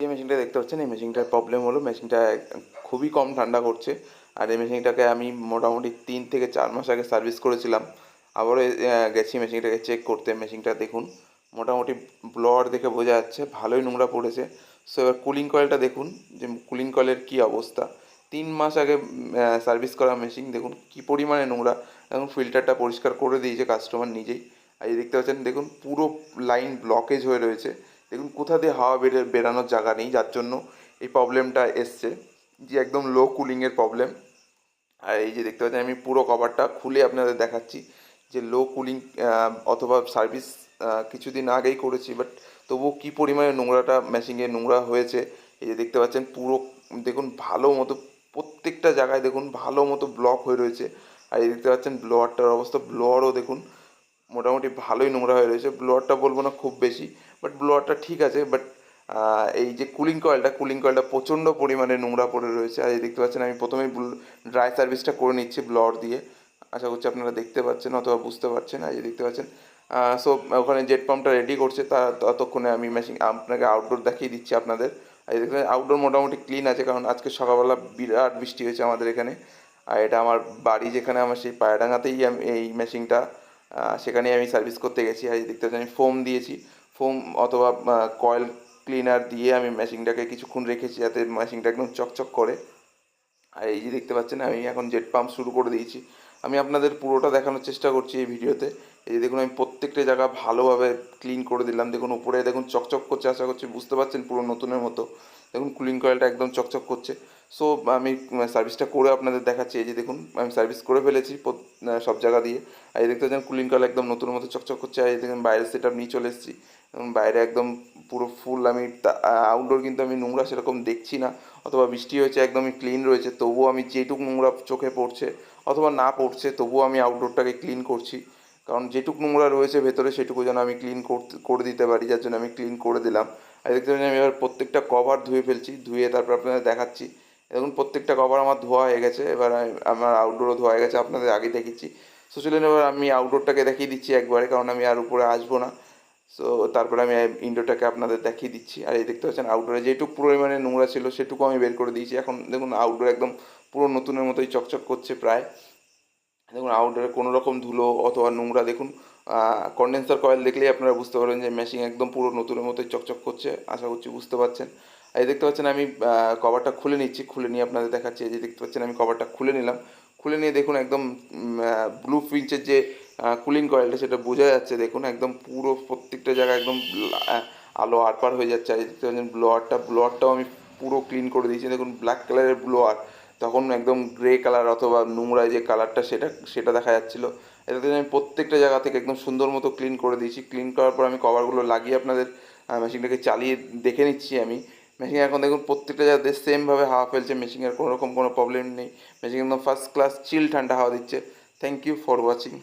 যে মেশিনটা দেখতে পাচ্ছেন, এই মেশিনটার প্রবলেম হলো মেশিনটা খুবই কম ঠান্ডা করছে। আর এই মেশিনটাকে আমি মোটামুটি তিন থেকে চার মাস আগে সার্ভিস করেছিলাম। আবারও গেছি মেশিনটাকে চেক করতে মেশিনটা দেখুন। মোটামুটি ব্লোয়ার দেখে বোঝা যাচ্ছে, ভালোই নোংরা পড়েছে। সো এবার কুলিং কয়েলটা দেখুন, যে কুলিং কয়েলের কী অবস্থা। তিন মাস আগে সার্ভিস করা মেশিন দেখুন কি পরিমাণে নোংরা। এখন ফিল্টারটা পরিষ্কার করে দিয়েছে কাস্টমার নিজেই। আর এই দেখতে পাচ্ছেন, দেখুন পুরো লাইন ব্লকেজ হয়ে রয়েছে। দেখুন, কোথা দিয়ে হাওয়া বেরো বেরানোর জায়গা নেই, যার জন্য এই প্রবলেমটা এসছে। যে একদম লো কুলিংয়ের প্রবলেম আর এই যে দেখতে পাচ্ছেন, আমি পুরো কভারটা খুলে আপনাদের দেখাচ্ছি যে লো কুলিং অথবা সার্ভিস কিছুদিন আগেই করেছি বাট তবুও কী পরিমাণে নোংরাটা মেশিনে নোংরা হয়েছে, এই যে দেখতে পাচ্ছেন, পুরো, দেখুন, ভালো মতো, প্রত্যেকটা জায়গায় দেখুন, ভালো মতো ব্লক হয়ে রয়েছে। আর এই দেখতে পাচ্ছেন ব্লোয়ারটার অবস্থা ব্লোয়ারও দেখুন মোটামুটি ভালোই নোংরা হয়ে রয়েছে। ব্লোয়ারটা বলব না খুব বেশি বাট ব্লোয়ারটা ঠিক আছে বাট এই যে কুলিং কয়েলটা কুলিং কয়েলটা প্রচণ্ড পরিমাণে নোংরা পড়ে রয়েছে। আর এই দেখতে পাচ্ছেন, আমি প্রথমেই ড্রাই সার্ভিসটা করে নিচ্ছি ব্লোয়ার দিয়ে। আশা করছি আপনারা দেখতে পাচ্ছেন অথবা বুঝতে পারছেন। আর এই দেখতে পাচ্ছেন সো ওখানে জেট পাম্পটা রেডি করছে, তা, ততক্ষণে আমি মেশিন আপনাকে আউটডোর দেখিয়ে দিচ্ছি আপনাদের। আর এই দেখতে আউটডোর মোটামুটি ক্লিন আছে, কারণ আজকে সকালবেলা বিরাট বৃষ্টি হয়েছে আমাদের এখানে। আর এটা আমার বাড়ি যেখানে, আমার সেই পায়রাডাঙ্গাতেই আমি এই মেশিনটা সেখানেই আমি সার্ভিস করতে গেছি। আর দেখতে পাচ্ছি আমি ফোম দিয়েছি। ফোম অথবা কয়েল ক্লিনার দিয়ে আমি মেশিনটাকে কিছুক্ষণ রেখেছি যাতে মেশিনটা একদম চকচক করে। আর এই যে দেখতে পাচ্ছেন, আমি এখন জেট পাম্প শুরু করে দিয়েছি। আমি আপনাদের পুরোটা দেখানোর চেষ্টা করছি এই ভিডিওতে এই দেখুন, আমি প্রত্যেকটা জায়গা ভালোভাবে ক্লিন করে দিলাম। দেখুন, উপরে দেখুন, চকচক করছে, আশা করছি বুঝতে পারছেন, পুরো নতুনের মতো। দেখুন কুলিং কয়েলটা একদম চকচক করছে। সো আমি সার্ভিসটা করে আপনাদের দেখাচ্ছি। এই যে দেখুন, আমি সার্ভিস করে ফেলেছি সব জায়গা দিয়ে। আর এই দেখতে পাচ্ছেন কুলিং কয়েল একদম নতুন মতো চকচক করছে। আর এই দেখুন, বাইরের সেট নিয়ে চলে এসেছি। বাইরে একদম পুরো ফুল আমি আউটডোর কিন্তু আমি নোংরা সেরকম দেখছি না। অথবা বৃষ্টি হয়েছে, একদমই ক্লিন রয়েছে। তবুও আমি যেটুকু নোংরা চোখে পড়ছে, অথবা না পড়ছে, তবুও আমি আউটডোরটাকে ক্লিন করছি। কারণ যেটুকু নোংরা রয়েছে ভেতরে সেটুকু যেন আমি ক্লিন করে দিতে পারি, যার জন্য আমি ক্লিন করে দিলাম। আর দেখতে পাচ্ছেন আমি এবার প্রত্যেকটা কভার ধুয়ে ফেলছি, ধুয়ে তারপর আপনাদের দেখাচ্ছি। দেখুন, প্রত্যেকটা কভার আমার ধোয়া হয়ে গেছে, এবার আমার আউটডোরও ধোয়া হয়ে গেছে, আপনাদের আগে দেখিয়েছি। সো চলুন, এবার আমি আউটডোরটাকে দেখিয়ে দিচ্ছি একবারে, কারণ আমি আর উপরে আসব না। সো তারপরে আমি ইনডোরটাকে আপনাদের দেখিয়ে দিচ্ছি। আর এই দেখতে পাচ্ছেন আউটডোরে যেটুকু পরিমাণে নোংরা ছিল, সেটুকু আমি বের করে দিয়েছি। এখন দেখুন আউটডোর একদম পুরো নতুনের মতোই চকচক করছে প্রায়। দেখুন আউটডোরে কোনো রকম ধুলো অথবা নোংরা, দেখুন কন্ডেন্সার কয়েল দেখলেই আপনারা বুঝতে পারবেন যে মেশিন একদম পুরো নতুনের মতোই চকচক করছে। আশা করছি বুঝতে পারছেন। আর এই দেখতে পাচ্ছেন আমি কভারটা খুলে নিচ্ছি। খুলে নিয়ে আপনাদের দেখাচ্ছি। এই যে দেখতে পাচ্ছেন, আমি কভারটা খুলে নিলাম। খুলে নিয়ে দেখুন, একদম ব্লু ফিঞ্চের যে কুলিং কয়েলটা সেটা বোঝা যাচ্ছে। দেখুন, একদম পুরো প্রত্যেকটা জায়গায় একদম আলো আরপার হয়ে যাচ্ছে। আর দেখতে পাচ্ছেন ব্লোয়ারটা ব্লোয়ারটাও আমি পুরো ক্লিন করে দিয়েছি। দেখুন ব্ল্যাক কালারের ব্লোয়ার তখন একদম গ্রে কালার অথবা নোংরা যে কালারটা সেটা সেটা দেখা যাচ্ছিল। এটাতে আমি প্রত্যেকটা জায়গা থেকে একদম সুন্দর মতো ক্লিন করে দিয়েছি। ক্লিন করার পর আমি কভারগুলো লাগিয়ে আপনাদের মেশিনটাকে চালিয়ে দেখে নিচ্ছি আমি। মেশিন এখন দেখুন প্রত্যেকটা জায়গাতে সেমভাবে হাওয়া ফেলছে। মেশিনের কোনোরকম কোনো প্রবলেম নেই। মেশিন একদম ফার্স্ট ক্লাস চিল ঠান্ডা হাওয়া দিচ্ছে। Thank you for watching